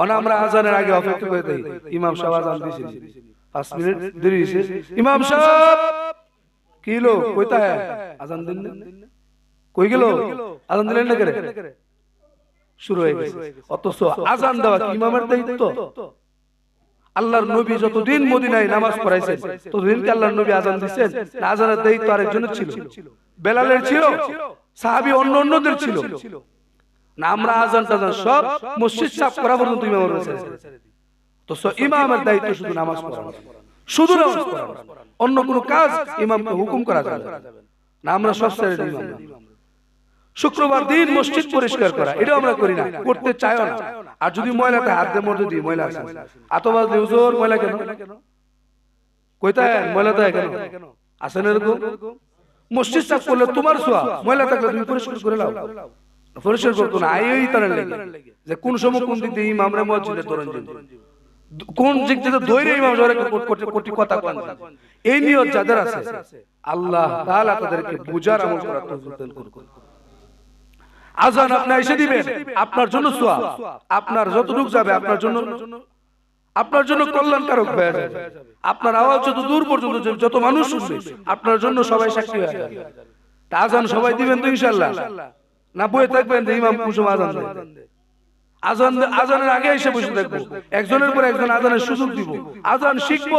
On আমরা আজানের আগে অপেক্ষা করে ইমাম সাহেব আজান দিয়েছেন পাঁচ মিনিট দেরি হয়েছে। ইমাম সাহেব! কি হলো? কইতা হ্যাঁ আজান দিন কই গেল? আজান দিলেন না শুরু হয়ে গেছে। অথচ আজান দেওয়া ইমামের দায়িত্ব? আল্লাহর নবী যতদিন মদিনায় নামাজ পড়াইছেন, ততদিন কি আল্লাহর নবী আজান দিচ্ছেন আজানের দায়িত্ব আরেকজনের ছিল। বেলালের ছিল, সাহাবি অন্য অন্যদের ছিল। না আমরা আজান টাজান সব মসজিদ সাফ করা পর্যন্ত ইমামের তো ইমামের দায়িত্ব শুধু নামাজ পড়ানো। শুধু নামাজ পড়ানো। অন্য কোনো কাজ ইমামকে হুকুম করা যাবে না। আমরা সব ছেড়ে দিই শুক্রবার দিন মসজিদ পরিষ্কার করা। এটা আমরা করি না। করতে চাইও না। আর যদি ময়লাতে হাত দিয়ে মধ্যে দিই ময়লা আছে আতবাজ নিউজোর ময়লা কেন? কইতায় ময়লা তাই? কেন? আসেন এরকম। মসজিদ সাফ করলে তোমার সোয়া ময়লা থাকলে তুমি পরিষ্কার করে লাও। পরিষ্কার করতো না আই তার লেগে। যে কোন সময় কোন ইমামরে মসজিদে কোন দিক থেকে ধৈর্য ইমাম কোটি কথা কোন এই নিয়ত যাদের আছে আল্লাহ তাআলা তাদেরকে বুঝার আমল করার তৌফিক দান করুন। আজান আপনি এসে দিবেন। আপনার জন্য সোয়া আপনার যতটুকু যাবে আপনার জন্য আপনার জন্য কল্যাণকারক হয়ে যাবে। আপনার আওয়াজ যত দূর পর্যন্ত যত মানুষ শুনবে আপনার জন্য সবাই সাক্ষী হয়ে যাবে। তা আজান সবাই দিবেন তো ইনশাআল্লাহ না বয়ে থাকবেন যে ইমাম কুসুম আজান দেয়। আজান আজানের আগে এসে বসে থাকব। একজনের পর একজন আজানের সুযোগ দিব। আজান শিখব।